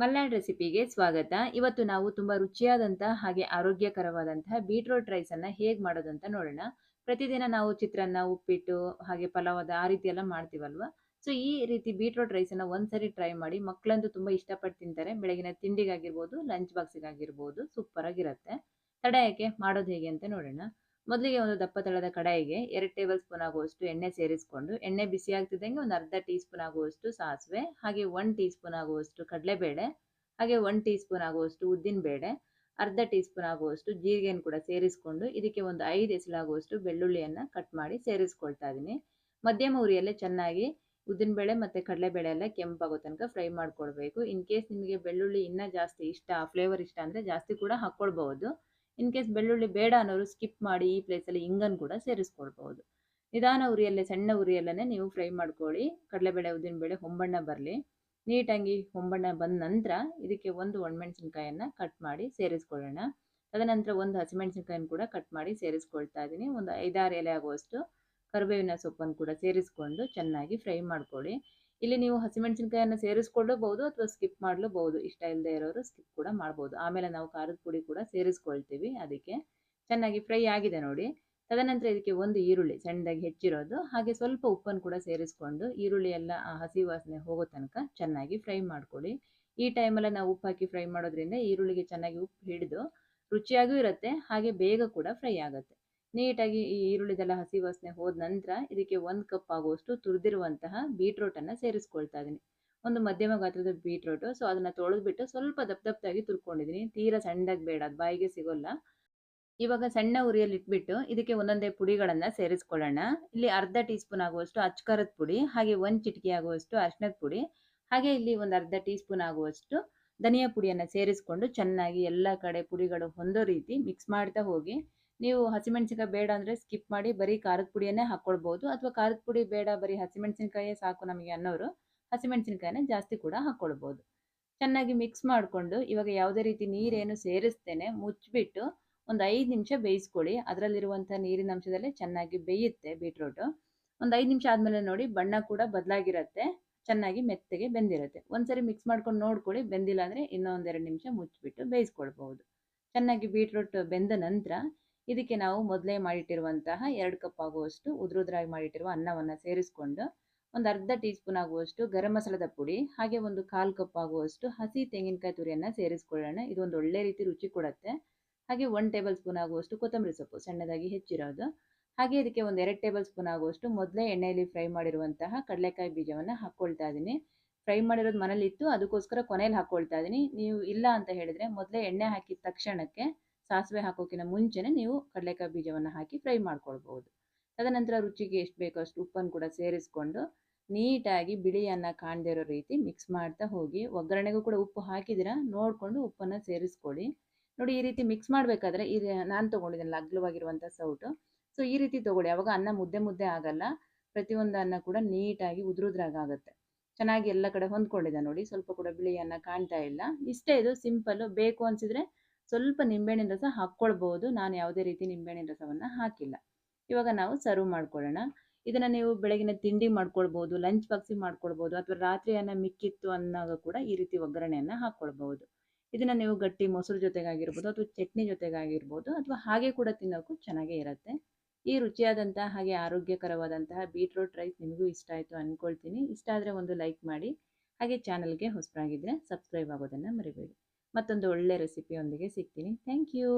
ಮಲ್ನಾಡ್ ರೆಸಿಪಿಗೆ ಸ್ವಾಗತ. ಇವತ್ತು ನಾವು ತುಂಬಾ ರುಚಿಯಾದಂತಹ ಹಾಗೆ ಆರೋಗ್ಯಕರವಾದಂತಹ ಬೀಟ್ರೋಟ್ ರೈಸ್ ಹೇಗೆ ಮಾಡೋದಂತ ನೋಡೋಣ. ಪ್ರತಿದಿನ ನಾವು ಚಿತ್ರಾನ್ನ, ಉಪ್ಪಿಟ್ಟು ಹಾಗೆ ಪಲಾವದ ಆ ರೀತಿ ಎಲ್ಲ ಮಾಡ್ತೀವಲ್ವಾ? ಸೊ ಈ ರೀತಿ ಬೀಟ್ರೋಟ್ ರೈಸ್ ಅನ್ನ ಒಂದ್ಸರಿ ಟ್ರೈ ಮಾಡಿ. ಮಕ್ಕಳಂತೂ ತುಂಬಾ ಇಷ್ಟಪಟ್ಟು ತಿಂತಾರೆ. ಬೆಳಗಿನ ತಿಂಡಿಗಾಗಿರ್ಬೋದು, ಲಂಚ್ ಬಾಕ್ಸಿಗಾಗಿರ್ಬೋದು ಸೂಪರ್ ಆಗಿರುತ್ತೆ ತಡೆಯಕ್ಕೆ ಮಾಡೋದು ಹೇಗೆ ಅಂತ ನೋಡೋಣ. ಮೊದಲಿಗೆ ಒಂದು ದಪ್ಪ ತಳದ ಕಡಾಯಿಗೆ ಎರಡು ಟೇಬಲ್ ಸ್ಪೂನ್ ಆಗುವಷ್ಟು ಎಣ್ಣೆ ಸೇರಿಸ್ಕೊಂಡು, ಎಣ್ಣೆ ಬಿಸಿ ಆಗ್ತಿದ್ದಂಗೆ ಒಂದು ಅರ್ಧ ಟೀ ಸ್ಪೂನ್ ಆಗುವಷ್ಟು ಸಾಸಿವೆ, ಹಾಗೆ ಒನ್ ಟೀ ಸ್ಪೂನ್ ಆಗುವಷ್ಟು ಕಡಲೆಬೇಳೆ, ಹಾಗೆ ಒನ್ ಟೀ ಸ್ಪೂನ್ ಆಗುವಷ್ಟು ಉದ್ದಿನ ಬೇಳೆ ಅರ್ಧ ಟೀ ಸ್ಪೂನ್ ಆಗುವಷ್ಟು ಜೀರಿಗೆಯನ್ನು ಕೂಡ ಸೇರಿಸ್ಕೊಂಡು ಇದಕ್ಕೆ ಒಂದು ಐದು ಎಸಳಾಗುವಷ್ಟು ಬೆಳ್ಳುಳ್ಳಿಯನ್ನು ಕಟ್ ಮಾಡಿ ಸೇರಿಸ್ಕೊಳ್ತಾ ಇದ್ದೀನಿ ಮಧ್ಯಮ ಉರಿಯಲ್ಲೇ ಚೆನ್ನಾಗಿ ಉದ್ದಿನ ಬೇಳೆ ಮತ್ತು ಕಡಲೆಬೇಳೆ ಎಲ್ಲ ಕೆಂಪಾಗೋ ತನಕ ಫ್ರೈ ಮಾಡ್ಕೊಳ್ಬೇಕು. ಇನ್ ಕೇಸ್ ನಿಮಗೆ ಬೆಳ್ಳುಳ್ಳಿ ಇನ್ನೂ ಜಾಸ್ತಿ ಇಷ್ಟ ಫ್ಲೇವರ್ ಇಷ್ಟ ಅಂದರೆ ಜಾಸ್ತಿ ಕೂಡ ಹಾಕ್ಕೊಳ್ಬಹುದು. ಇನ್ ಕೇಸ್ ಬೆಳ್ಳುಳ್ಳಿ ಬೇಡ ಅನ್ನೋರು ಸ್ಕಿಪ್ ಮಾಡಿ ಈ ಪ್ಲೇಸಲ್ಲಿ ಹಿಂಗನ್ನು ಕೂಡ ಸೇರಿಸ್ಕೊಳ್ಬಹುದು. ನಿಧಾನ ಉರಿಯಲ್ಲೇ, ಸಣ್ಣ ಉರಿಯಲ್ಲೇ ನೀವು ಫ್ರೈ ಮಾಡ್ಕೊಳ್ಳಿ. ಕಡಲೆಬೇಳೆ, ಉದ್ದಿನಬೇಳೆ, ಹೊಂಬಣ್ಣ ಬರಲಿ. ನೀಟಾಗಿ ಹೊಂಬಣ್ಣ ಬಂದ ನಂತರ ಇದಕ್ಕೆ ಒಂದು ಒಣಮೆಣಸಿನ್ಕಾಯನ್ನು ಕಟ್ ಮಾಡಿ ಸೇರಿಸ್ಕೊಳ್ಳೋಣ. ತದನಂತರ ಒಂದು ಹಸಿಮೆಣಸಿನ್ಕಾಯನ್ನು ಕೂಡ ಕಟ್ ಮಾಡಿ ಸೇರಿಸ್ಕೊಳ್ತಾ ಇದ್ದೀನಿ. ಒಂದು ಐದಾರು ಎಲೆ ಆಗುವಷ್ಟು ಕರಿಬೇವಿನ ಸೊಪ್ಪನ್ನು ಕೂಡ ಸೇರಿಸ್ಕೊಂಡು ಚೆನ್ನಾಗಿ ಫ್ರೈ ಮಾಡ್ಕೊಳ್ಳಿ. ಇಲ್ಲಿ ನೀವು ಹಸಿಮೆಣಸಿನ್ಕಾಯನ್ನು ಸೇರಿಸ್ಕೊಳ್ಳಬಹುದು ಅಥವಾ ಸ್ಕಿಪ್ ಮಾಡಲೂಬಹುದು. ಇಷ್ಟ ಇಲ್ಲದೆ ಇರೋರು ಸ್ಕಿಪ್ ಕೂಡ ಮಾಡ್ಬೋದು. ಆಮೇಲೆ ನಾವು ಖಾರದ ಪುಡಿ ಕೂಡ ಸೇರಿಸ್ಕೊಳ್ತೀವಿ ಅದಕ್ಕೆ. ಚೆನ್ನಾಗಿ ಫ್ರೈ ಆಗಿದೆ ನೋಡಿ. ತದನಂತರ ಇದಕ್ಕೆ ಒಂದು ಈರುಳ್ಳಿ ಸಣ್ಣದಾಗಿ ಹೆಚ್ಚಿರೋದು. ಹಾಗೆ ಸ್ವಲ್ಪ ಉಪ್ಪನ್ನು ಕೂಡ ಸೇರಿಸ್ಕೊಂಡು ಈರುಳ್ಳಿ ಎಲ್ಲ ಹಸಿ ವಾಸನೆ ಹೋಗೋ ತನಕ ಚೆನ್ನಾಗಿ ಫ್ರೈ ಮಾಡ್ಕೊಳ್ಳಿ. ಈ ಟೈಮಲ್ಲಿ ನಾವು ಉಪ್ಪು ಹಾಕಿ ಫ್ರೈ ಮಾಡೋದ್ರಿಂದ ಈರುಳ್ಳಿಗೆ ಚೆನ್ನಾಗಿ ಉಪ್ಪು ಹಿಡಿದು ರುಚಿಯಾಗೂ ಇರುತ್ತೆ. ಹಾಗೆ ಬೇಗ ಕೂಡ ಫ್ರೈ ಆಗುತ್ತೆ. ನೀಟಾಗಿ ಈ ಈರುಳ್ಳಿದೆಲ್ಲ ಹಸಿ ವಾಸನೆ ಹೋದ ನಂತರ ಇದಕ್ಕೆ ಒಂದು ಕಪ್ ಆಗುವಷ್ಟು ತುರಿದಿರುವಂತಹ ಬೀಟ್ರೋಟನ್ನು ಸೇರಿಸ್ಕೊಳ್ತಾ ಇದ್ದೀನಿ ಒಂದು ಮಧ್ಯಮ ಗಾತ್ರದ ಬೀಟ್ರೋಟು ಸೊ ಅದನ್ನು ತೊಳೆದ್ಬಿಟ್ಟು ಸ್ವಲ್ಪ ದಪ್ಪ ದಪ್ಪದಾಗಿ ತುರ್ಕೊಂಡಿದ್ದೀನಿ ತೀರಾ ಸಣ್ಣದಾಗಿ ಬೇಡ, ಅದು ಬಾಯಿಗೆ ಸಿಗೋಲ್ಲ. ಇವಾಗ ಸಣ್ಣ ಉರಿಯಲ್ಲಿ ಇಟ್ಬಿಟ್ಟು ಇದಕ್ಕೆ ಒಂದೊಂದೇ ಪುಡಿಗಳನ್ನು ಸೇರಿಸ್ಕೊಳ್ಳೋಣ. ಇಲ್ಲಿ ಅರ್ಧ ಟೀ ಸ್ಪೂನ್ ಆಗುವಷ್ಟು ಅಚ್ಕಾರದ ಪುಡಿ, ಹಾಗೆ ಒಂದು ಚಿಟಿಕೆ ಆಗುವಷ್ಟು ಅರ್ಶಿನದ ಪುಡಿ, ಹಾಗೆ ಇಲ್ಲಿ ಒಂದು ಅರ್ಧ ಟೀ ಸ್ಪೂನ್ ಆಗುವಷ್ಟು ಧನಿಯಾ ಪುಡಿಯನ್ನು ಸೇರಿಸ್ಕೊಂಡು ಚೆನ್ನಾಗಿ ಎಲ್ಲ ಕಡೆ ಪುಡಿಗಳು ಹೊಂದೋ ರೀತಿ ಮಿಕ್ಸ್ ಮಾಡ್ತಾ ಹೋಗಿ ನೀವು ಹಸಿಮೆಣಸಿನ್ಕಾಯಿ ಬೇಡ ಅಂದರೆ ಸ್ಕಿಪ್ ಮಾಡಿ ಬರೀ ಖಾರದ ಪುಡಿಯನ್ನೇ ಹಾಕ್ಕೊಳ್ಬೋದು ಅಥವಾ ಖಾರದ ಪುಡಿ ಬೇಡ, ಬರೀ ಹಸಿಮೆಣಸಿನ್ಕಾಯೇ ಸಾಕು ನಮಗೆ ಅನ್ನೋರು ಹಸಿಮೆಣಸಿನ್ಕಾಯನ್ನ ಜಾಸ್ತಿ ಕೂಡ ಹಾಕ್ಕೊಳ್ಬೋದು ಚೆನ್ನಾಗಿ ಮಿಕ್ಸ್ ಮಾಡಿಕೊಂಡು ಇವಾಗ ಯಾವುದೇ ರೀತಿ ನೀರೇನು ಸೇರಿಸ್ತೇನೆ ಮುಚ್ಚಿಬಿಟ್ಟು ಒಂದು ಐದು ನಿಮಿಷ ಬೇಯಿಸ್ಕೊಳ್ಳಿ. ಅದರಲ್ಲಿರುವಂಥ ನೀರಿನ ಅಂಶದಲ್ಲೇ ಚೆನ್ನಾಗಿ ಬೇಯುತ್ತೆ ಬೀಟ್ರೂಟು. ಒಂದು ಐದು ನಿಮಿಷ ಆದಮೇಲೆ ನೋಡಿ ಬಣ್ಣ ಕೂಡ ಬದಲಾಗಿರುತ್ತೆ, ಚೆನ್ನಾಗಿ ಮೆತ್ತಗೆ ಬೆಂದಿರುತ್ತೆ. ಒಂದ್ಸರಿ ಮಿಕ್ಸ್ ಮಾಡ್ಕೊಂಡು ನೋಡ್ಕೊಳ್ಳಿ, ಬೆಂದಿಲ್ಲ ಅಂದರೆ ಇನ್ನೊಂದೆರಡು ನಿಮಿಷ ಮುಚ್ಚಿಬಿಟ್ಟು ಬೇಯಿಸ್ಕೊಳ್ಬಹುದು. ಚೆನ್ನಾಗಿ ಬೀಟ್ರೂಟ್ ಬೆಂದ ನಂತರ ಇದಕ್ಕೆ ನಾವು ಮೊದಲೇ ಮಾಡಿಟ್ಟಿರುವಂತಹ ಎರಡು ಕಪ್ ಆಗುವಷ್ಟು ಉದ್ರುದ್ರಾಗಿ ಮಾಡಿಟ್ಟಿರುವ ಅನ್ನವನ್ನು ಸೇರಿಸ್ಕೊಂಡು ಒಂದು ಅರ್ಧ ಟೀ ಸ್ಪೂನ್ ಆಗುವಷ್ಟು ಗರಂ ಮಸಾಲದ ಪುಡಿ, ಹಾಗೆ ಒಂದು ಕಾಲು ಕಪ್ ಆಗುವಷ್ಟು ಹಸಿ ತೆಂಗಿನಕಾಯಿ ತುರಿಯನ್ನು ಸೇರಿಸ್ಕೊಳ್ಳೋಣ. ಇದು ಒಂದು ಒಳ್ಳೆ ರೀತಿ ರುಚಿ ಕೊಡುತ್ತೆ. ಹಾಗೆ ಒನ್ ಟೇಬಲ್ ಸ್ಪೂನ್ ಆಗುವಷ್ಟು ಕೊತ್ತಂಬರಿ ಸೊಪ್ಪು, ಸಣ್ಣದಾಗಿ ಹೆಚ್ಚಿರೋದು. ಹಾಗೆ ಇದಕ್ಕೆ ಒಂದು ಎರಡು ಟೇಬಲ್ ಸ್ಪೂನ್ ಆಗುವಷ್ಟು ಮೊದಲೇ ಎಣ್ಣೆಯಲ್ಲಿ ಫ್ರೈ ಮಾಡಿರುವಂತಹ ಕಡಲೆಕಾಯಿ ಬೀಜವನ್ನು ಹಾಕ್ಕೊಳ್ತಾ ಇದ್ದೀನಿ ಫ್ರೈ ಮಾಡಿರೋದು ಮನೇಲಿ ಇತ್ತು ಅದಕ್ಕೋಸ್ಕರ ಕೊನೆಯಲ್ಲಿ ಹಾಕ್ಕೊಳ್ತಾ ಇದ್ದೀನಿ ನೀವು ಇಲ್ಲ ಅಂತ ಹೇಳಿದರೆ ಮೊದಲೇ ಎಣ್ಣೆ ಹಾಕಿದ ತಕ್ಷಣಕ್ಕೆ ಸಾಸಿವೆ ಹಾಕೋಕ್ಕಿಂತ ಮುಂಚೆನೇ ನೀವು ಕಡಲೆಕಾಯಿ ಬೀಜವನ್ನು ಹಾಕಿ ಫ್ರೈ ಮಾಡ್ಕೊಳ್ಬಹುದು. ತದನಂತರ ರುಚಿಗೆ ಎಷ್ಟು ಬೇಕೋ ಅಷ್ಟು ಉಪ್ಪನ್ನು ಕೂಡ ಸೇರಿಸ್ಕೊಂಡು ನೀಟಾಗಿ ಬಿಳಿಯನ್ನ ಕಾಣದೇ ಇರೋ ರೀತಿ ಮಿಕ್ಸ್ ಮಾಡ್ತಾ ಹೋಗಿ, ಒಗ್ಗರಣೆಗೂ ಕೂಡ ಉಪ್ಪು ಹಾಕಿದಿರ ನೋಡಿಕೊಂಡು ಉಪ್ಪನ್ನು ಸೇರಿಸ್ಕೊಳ್ಳಿ. ನೋಡಿ, ಈ ರೀತಿ ಮಿಕ್ಸ್ ಮಾಡಬೇಕಾದ್ರೆ ಈ ನಾನು ತೊಗೊಂಡಿದ್ದೇನೆ ಅಗ್ಲವಾಗಿರುವಂಥ ಸೌಟು. ಸೊ ಈ ರೀತಿ ತೊಗೊಳ್ಳಿ. ಅವಾಗ ಅನ್ನ ಮುದ್ದೆ ಮುದ್ದೆ ಆಗಲ್ಲ. ಪ್ರತಿಯೊಂದು ಅನ್ನ ಕೂಡ ನೀಟಾಗಿ ಆಗುತ್ತೆ ಚೆನ್ನಾಗಿ ಎಲ್ಲ ಕಡೆ ಹೊಂದ್ಕೊಂಡಿದೆ ನೋಡಿ, ಸ್ವಲ್ಪ ಕೂಡ ಬಿಳಿ ಅನ್ನ ಕಾಣ್ತಾ ಇಲ್ಲ. ಇಷ್ಟೇ ಇದು ಸಿಂಪಲ್ಲು ಬೇಕು ಅನಿಸಿದ್ರೆ ಸ್ವಲ್ಪ ನಿಂಬೆಹಣ್ಣಿನ ರಸ ಹಾಕ್ಕೊಳ್ಬೋದು ನಾನು ಯಾವುದೇ ರೀತಿ ನಿಂಬೆಹಣ್ಣಿನ ರಸವನ್ನು ಹಾಕಿಲ್ಲ. ಇವಾಗ ನಾವು ಸರ್ವ್ ಮಾಡ್ಕೊಳ್ಳೋಣ. ಇದನ್ನು ನೀವು ಬೆಳಗಿನ ತಿಂಡಿ ಮಾಡ್ಕೊಳ್ಬೋದು ಲಂಚ್ ಬಾಕ್ಸಿ ಮಾಡ್ಕೊಳ್ಬೋದು ಅಥವಾ ರಾತ್ರಿ ಅನ್ನ ಮಿಕ್ಕಿತ್ತು ಅನ್ನೋ ಕೂಡ ಈ ರೀತಿ ಒಗ್ಗರಣೆಯನ್ನು ಹಾಕ್ಕೊಳ್ಬೋದು ಇದನ್ನು ನೀವು ಗಟ್ಟಿ ಮೊಸರು ಜೊತೆಗಾಗಿರ್ಬೋದು ಅಥವಾ ಚಟ್ನಿ ಜೊತೆಗಾಗಿರ್ಬೋದು ಅಥವಾ ಹಾಗೆ ಕೂಡ ತಿನ್ನೋಕ್ಕೂ ಚೆನ್ನಾಗೇ ಇರುತ್ತೆ. ಈ ರುಚಿಯಾದಂತಹ ಹಾಗೆ ಆರೋಗ್ಯಕರವಾದಂತಹ ಬೀಟ್ರೋಟ್ ರೈಸ್ ನಿಮಗೂ ಇಷ್ಟ ಆಯಿತು ಅಂದ್ಕೊಳ್ತೀನಿ ಇಷ್ಟ ಆದರೆ ಒಂದು ಲೈಕ್ ಮಾಡಿ. ಹಾಗೆ ಚಾನಲ್ಗೆ ಹೊಸಬರಾಗಿದ್ದರೆ ಸಬ್ಸ್ಕ್ರೈಬ್ ಆಗೋದನ್ನು ಮರಿಬೇಡಿ. ಮತ್ತೊಂದು ಒಳ್ಳೆ ರೆಸಿಪಿಯೊಂದಿಗೆ ಸಿಗ್ತೀನಿ. Thank you